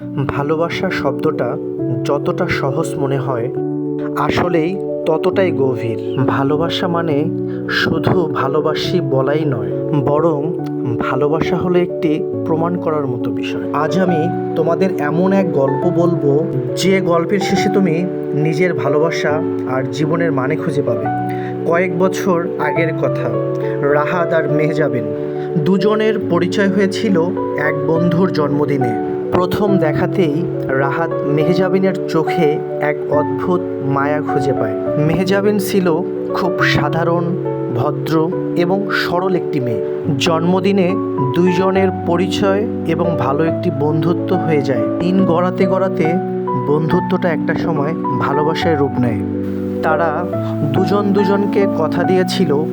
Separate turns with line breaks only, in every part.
ভালোবাসা শব্দটা যতটা সহজ মনে হয়, আসলেই ততটাই গভীর। ভালোবাসা মানে শুধু ভালোবাসি বলাই নয়, বরং ভালোবাসা হলো একটি প্রমাণ করার মতো বিষয়। আজ আমি তোমাদের এমন এক গল্প বলব, যে গল্পের শেষে তুমি নিজের ভালোবাসা আর জীবনের মানে খুঁজে পাবে। কয়েক বছর আগের কথা, রাহাত আর মেহজাবিন দুজনের পরিচয় হয়েছিল এক বন্ধুর জন্মদিনে। প্রথম দেখাতেই রাহাত মেহজাবিনের চোখে এক অদ্ভুত মায়া খুঁজে পায়। মেহজাবিন ছিল খুব সাধারণ, ভদ্র এবং সরল একটি মেয়ে। জন্মদিনে দুইজনের পরিচয় এবং ভালো একটি বন্ধুত্ব হয়ে যায়। দিন গড়াতে গড়াতে বন্ধুত্বটা একটা সময় ভালোবাসায় রূপ নেয়। তারা দুজন দুজনকে কথা দিয়েছিল,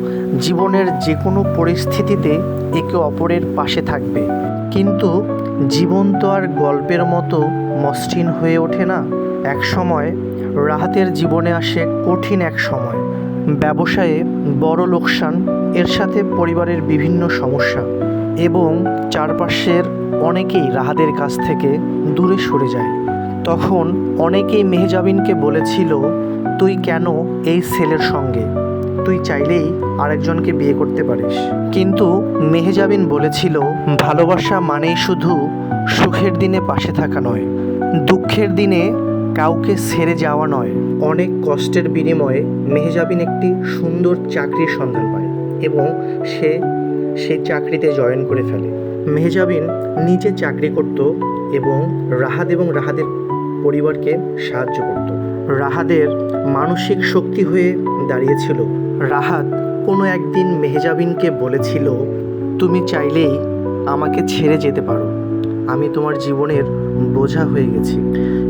জীবনের যে কোনো পরিস্থিতিতে একে অপরের পাশে থাকবে। কিন্তু জীবন তো আর গল্পের মতো মসৃণ হয়ে ওঠে না। এক সময় রাহাতের জীবনে আসে কঠিন এক সময়। ব্যবসায়ে বড় লোকসান, এর সাথে পরিবারের বিভিন্ন সমস্যা এবং চারপাশের অনেকেই রাহাদের কাছ থেকে দূরে সরে যায়। তখন অনেকেই মেহজাবিনকে বলেছিল, তুই কেন এই ছেলের সঙ্গে? তুই চাইলেই আরেকজনকে বিয়ে করতে পারিস। কিন্তু মেহজাবিন বলেছিল, ভালোবাসা মানেই শুধু সুখের দিনে পাশে থাকা নয়, দুঃখের দিনে কাউকে ছেড়ে যাওয়া নয়। অনেক কষ্টের বিনিময়ে মেহজাবিন একটি সুন্দর চাকরির সন্ধান পায় এবং সে সেই চাকরিতে জয়েন করে ফেলে। মেহজাবিন নিজে চাকরি করত এবং রাহাদ এবং রাহাদের পরিবারকে সাহায্য করত। রাহাদের মানসিক শক্তি হয়ে দাঁড়িয়েছিল রাহাত কোনো একদিন মেহজাবিনকে বলেছিল, তুমি চাইলেই আমাকে ছেড়ে যেতে পারো। আমি তোমার জীবনের বোঝা হয়ে গেছি।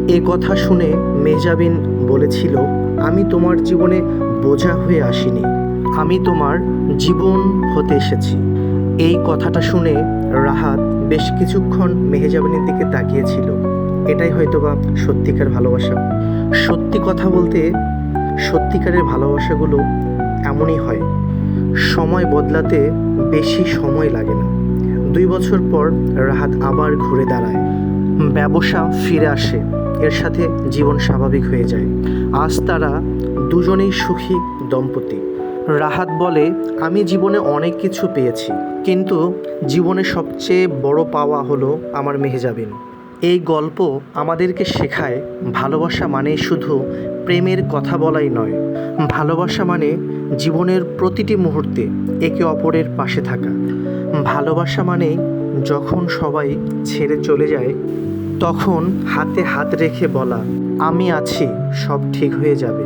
এ কথা শুনে মেহজাবিন বলেছিল, আমি তোমার জীবনে বোঝা হয়ে আসিনি। আমি তোমার জীবন হতে এসেছি। এই কথাটা শুনে রাহাত বেশ কিছুক্ষণ মেহজাবিনের দিকে তাকিয়েছিল। এটাই হয়তোবা সত্যিকার ভালোবাসা। সত্যি কথা বলতে সত্যিকারের ভালোবাসাগুলো এমনই হয়। সময় বদলাতে বেশি সময় লাগে না। দুই বছর পর রাহাত আবার ঘুরে দাঁড়ায়। ব্যবসা ফিরে আসে। এর সাথে জীবন স্বাভাবিক হয়ে যায়। আজ তারা দুজনেই সুখী দম্পতি। রাহাত বলে, আমি জীবনে অনেক কিছু পেয়েছি। কিন্তু জীবনে সবচেয়ে বড় পাওয়া হলো আমার মেহজাবিন। এই গল্প আমাদেরকে শেখায়, ভালোবাসা মানে শুধু প্রেমের কথা বলাই নয়। ভালোবাসা মানে জীবনের প্রতিটি মুহূর্তে একে অপরের পাশে থাকা। ভালোবাসা মানে যখন সবাই ছেড়ে চলে যায়, তখন হাতে হাত রেখে বলা, আমি আছি, সব ঠিক হয়ে যাবে।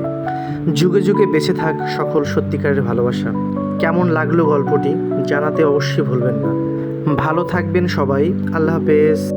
যুগে যুগে বেঁচে থাক সকল সত্যিকারের ভালোবাসা। কেমন লাগল গল্পটি জানাতে অবশ্যই ভুলবেন না। ভালো থাকবেন সবাই, আল্লাহ হাফেজ।